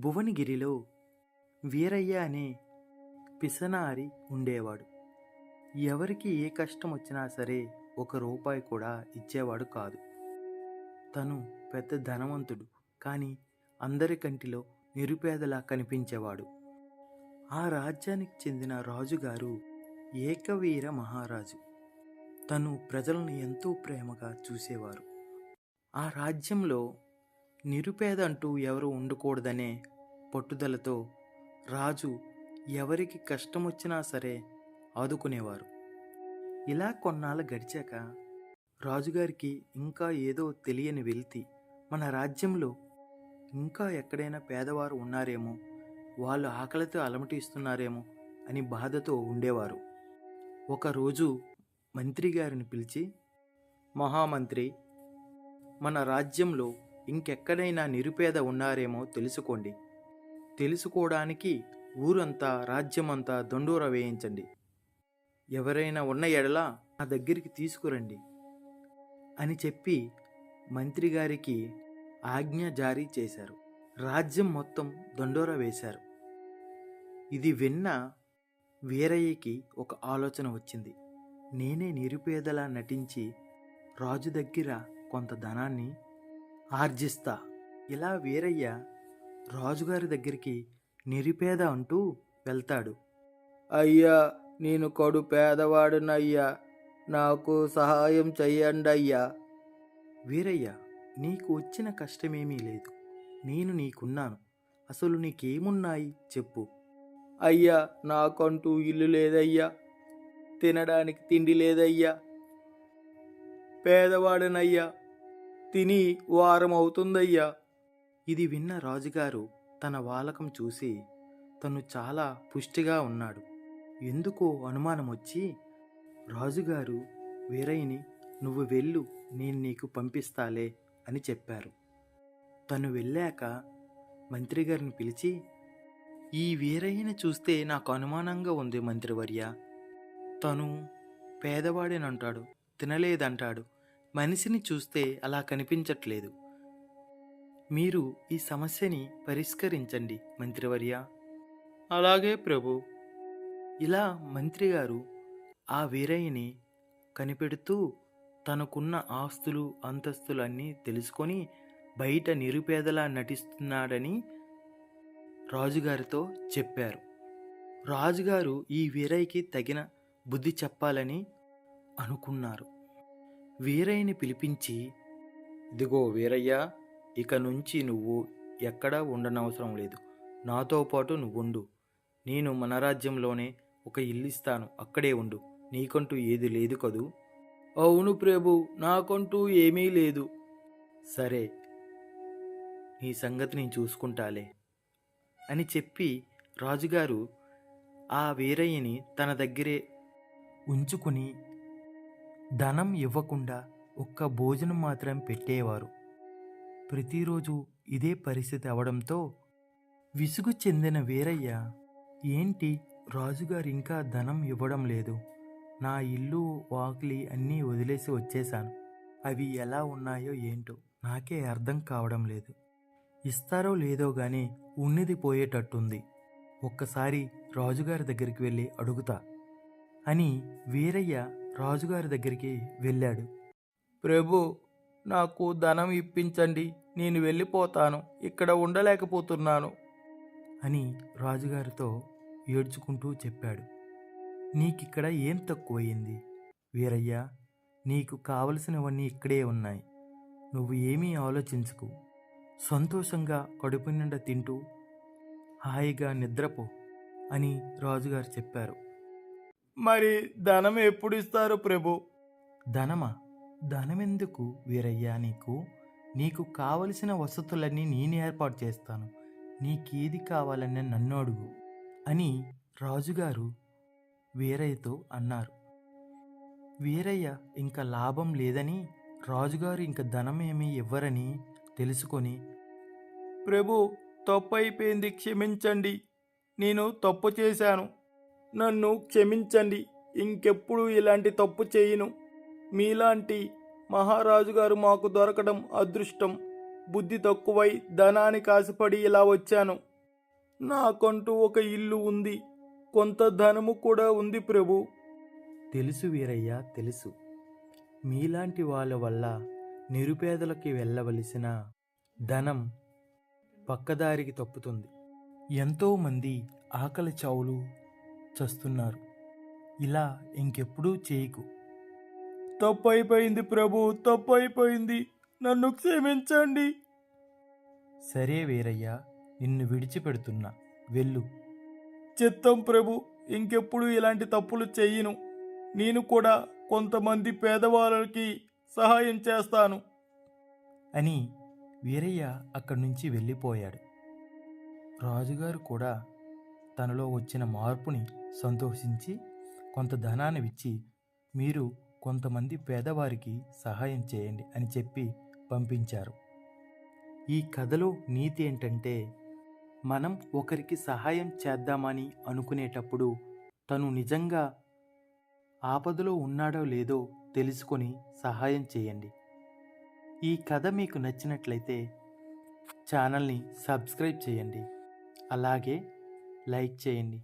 భువనగిరిలో వీరయ్య అనే పిసనారి ఉండేవాడు. ఎవరికి ఏ కష్టం వచ్చినా సరే ఒక రూపాయి కూడా ఇచ్చేవాడు కాదు. తను పెద్ద ధనవంతుడు కానీ అందరి కంటిలో నిరుపేదలా కనిపించేవాడు. ఆ రాజ్యానికి చెందిన రాజుగారు ఏకవీర మహారాజు. తను ప్రజలను ఎంతో ప్రేమగా చూసేవారు. ఆ రాజ్యంలో నిరుపేద అంటూ ఎవరు ఉండకూడదనే పట్టుదలతో రాజు ఎవరికి కష్టం వచ్చినా సరే ఆదుకునేవారు. ఇలా కొన్నాళ్ళు గడిచాక రాజుగారికి ఇంకా ఏదో తెలియని వెలితి మన రాజ్యంలో ఇంకా ఎక్కడైనా పేదవారు ఉన్నారేమో వాళ్ళు ఆకలితో అలమటిస్తున్నారేమో అని బాధతో ఉండేవారు. ఒకరోజు మంత్రి గారిని పిలిచి మహామంత్రి మన రాజ్యంలో ఇంకెక్కడైనా నిరుపేద ఉన్నారేమో తెలుసుకోండి. తెలుసుకోవడానికి ఊరంతా రాజ్యమంతా దొండూర వేయించండి. ఎవరైనా ఉన్న ఎడల నా దగ్గరికి తీసుకురండి అని చెప్పి మంత్రి గారికి ఆజ్ఞ జారీ చేశారు. రాజ్యం మొత్తం దండోర వేశారు. ఇది విన్న వీరయ్యకి ఒక ఆలోచన వచ్చింది. నేనే నిరుపేదలా నటించి రాజు దగ్గర కొంత ధనాన్ని ఆర్జిస్తా. ఇలా వీరయ్య రాజుగారి దగ్గరికి నిరుపేద అంటూ వెళ్తాడు. అయ్యా నేను కడు పేదవాడునయ్యా నాకు సహాయం చెయ్యండి అయ్యా వీరయ్య నీకు వచ్చిన కష్టమేమీ లేదు. నేను నీకున్నాను. అసలు నీకేమున్నాయి చెప్పు. అయ్యా నాకంటూ ఇల్లు లేదయ్యా. తినడానికి తిండి లేదయ్యా. పేదవాడనయ్యా తిని వారం అవుతుందయ్యా ఇది విన్న రాజుగారు తన వాలకం చూసి తను చాలా పుష్టిగా ఉన్నాడు. ఎందుకో అనుమానం వచ్చి రాజుగారు వీరయ్యని నువ్వు వెళ్ళు నేను నీకు పంపిస్తాలే అని చెప్పారు. తను వెళ్ళాక మంత్రిగారిని పిలిచి ఈ వీరయ్యని చూస్తే నాకు అనుమానంగా ఉంది మంత్రివర్య. తను పేదవాడేనంటాడు తినలేదంటాడు. మనిషిని చూస్తే అలా కనిపించట్లేదు. మీరు ఈ సమస్యని పరిష్కరించండి మంత్రివర్య. అలాగే ప్రభు. ఇలా మంత్రి గారు ఆ వీరయ్యని కనిపెడుతూ తనకున్న ఆస్తులు అంతస్తులు అన్నీ తెలుసుకొని బయట నిరుపేదలా నటిస్తున్నాడని రాజుగారితో చెప్పారు. రాజుగారు ఈ వీరయ్యకి తగిన బుద్ధి చెప్పాలని అనుకున్నారు. వీరయ్యని పిలిపించి ఇదిగో వీరయ్య ఇక నుంచి నువ్వు ఎక్కడా ఉండనవసరం లేదు. నాతో పాటు నువ్వుండు. నేను మన రాజ్యంలోనే ఒక ఇల్లు ఇస్తాను అక్కడే ఉండు. నీకంటూ ఏది లేదు కదూ? అవును ప్రభు నాకంటూ ఏమీ లేదు. సరే నీ సంగతి నేను చూసుకుంటాలే అని చెప్పి రాజుగారు ఆ వీరయ్యని తన దగ్గరే ఉంచుకుని ధనం ఇవ్వకుండా ఒక్క భోజనం మాత్రం పెట్టేవారు. ప్రతిరోజు ఇదే పరిస్థితి అవడంతో విసుగు చెందిన వీరయ్య ఏంటి రాజుగారు ఇంకా ధనం ఇవ్వడం లేదు. నా ఇల్లు వాకిలి అన్నీ వదిలేసి వచ్చేశాను. అవి ఎలా ఉన్నాయో ఏంటో నాకే అర్థం కావడం లేదు. ఇస్తారో లేదో గాని ఉన్నది పోయేటట్టుంది. ఒక్కసారి రాజుగారి దగ్గరికి వెళ్ళి అడుగుతా అని వీరయ్య రాజుగారి దగ్గరికి వెళ్ళాడు. ప్రభు నాకు ధనం ఇప్పించండి. నేను వెళ్ళిపోతాను. ఇక్కడ ఉండలేకపోతున్నాను. అని రాజుగారితో ఏడ్చుకుంటూ చెప్పాడు. నీకిక్కడ ఏం తక్కువయింది? వీరయ్య నీకు కావలసినవన్నీ ఇక్కడే ఉన్నాయి. నువ్వు ఏమీ ఆలోచించుకు. సంతోషంగా కడుపు నిండా తింటూ హాయిగా నిద్రపో అని రాజుగారు చెప్పారు. మరి ధనం ఎప్పుడు ఇస్తారు ప్రభు? ధనమా? ధనమెందుకు వీరయ్యా నీకు? నీకు కావలసిన వసతులన్నీ నేను ఏర్పాటు చేస్తాను. నీకేది కావాలని నన్ను అడుగు అని రాజుగారు వీరయ్యతో అన్నారు. వీరయ్య ఇంకా లాభం లేదని రాజుగారు ఇంక ధనం ఏమీ ఇవ్వరని తెలుసుకొని ప్రభు తప్పు అయిపోయింది క్షమించండి. నేను తప్పు చేశాను. నన్ను క్షమించండి. ఇంకెప్పుడు ఇలాంటి తప్పు చేయను. మీలాంటి మహారాజు గారు మాకు దొరకడం అదృష్టం. బుద్ధి తక్కువై ధనానికి ఆశపడి ఇలా వచ్చాను. నాకంటూ ఒక ఇల్లు ఉంది. కొంత ధనము కూడా ఉంది ప్రభు. తెలుసు వీరయ్య తెలుసు. మీలాంటి వాళ్ళ వల్ల నిరుపేదలకి వెళ్ళవలసిన ధనం పక్కదారికి తప్పుతుంది. ఎంతోమంది ఆకలి చావులు చస్తున్నారు. ఇలా ఇంకెప్పుడూ చేయకు. తప్పు అయిపోయింది ప్రభు తప్పు అయిపోయింది నన్ను క్షమించండి. సరే వీరయ్య నిన్ను విడిచిపెడుతున్నా. వెళ్ళు. చిత్తం ప్రభు ఇంకెప్పుడు ఇలాంటి తప్పులు చెయ్యను నేను కూడా కొంతమంది పేదవాళ్ళకి సహాయం చేస్తాను. అని వీరయ్య అక్కడి నుంచి వెళ్ళిపోయాడు. రాజుగారు కూడా తనలో వచ్చిన మార్పుని సంతోషించి కొంత ధనాన్ని ఇచ్చి మీరు కొంతమంది పేదవారికి సహాయం చేయండి అని చెప్పి పంపించారు. ఈ కథలో నీతి ఏంటంటే మనం ఒకరికి సహాయం చేద్దామని అనుకునేటప్పుడు తను నిజంగా ఆపదలో ఉన్నాడో లేదో తెలుసుకొని సహాయం చేయండి. ఈ కథ మీకు నచ్చినట్లయితే ఛానల్ని సబ్స్క్రైబ్ చేయండి. అలాగే లైక్ చేయండి.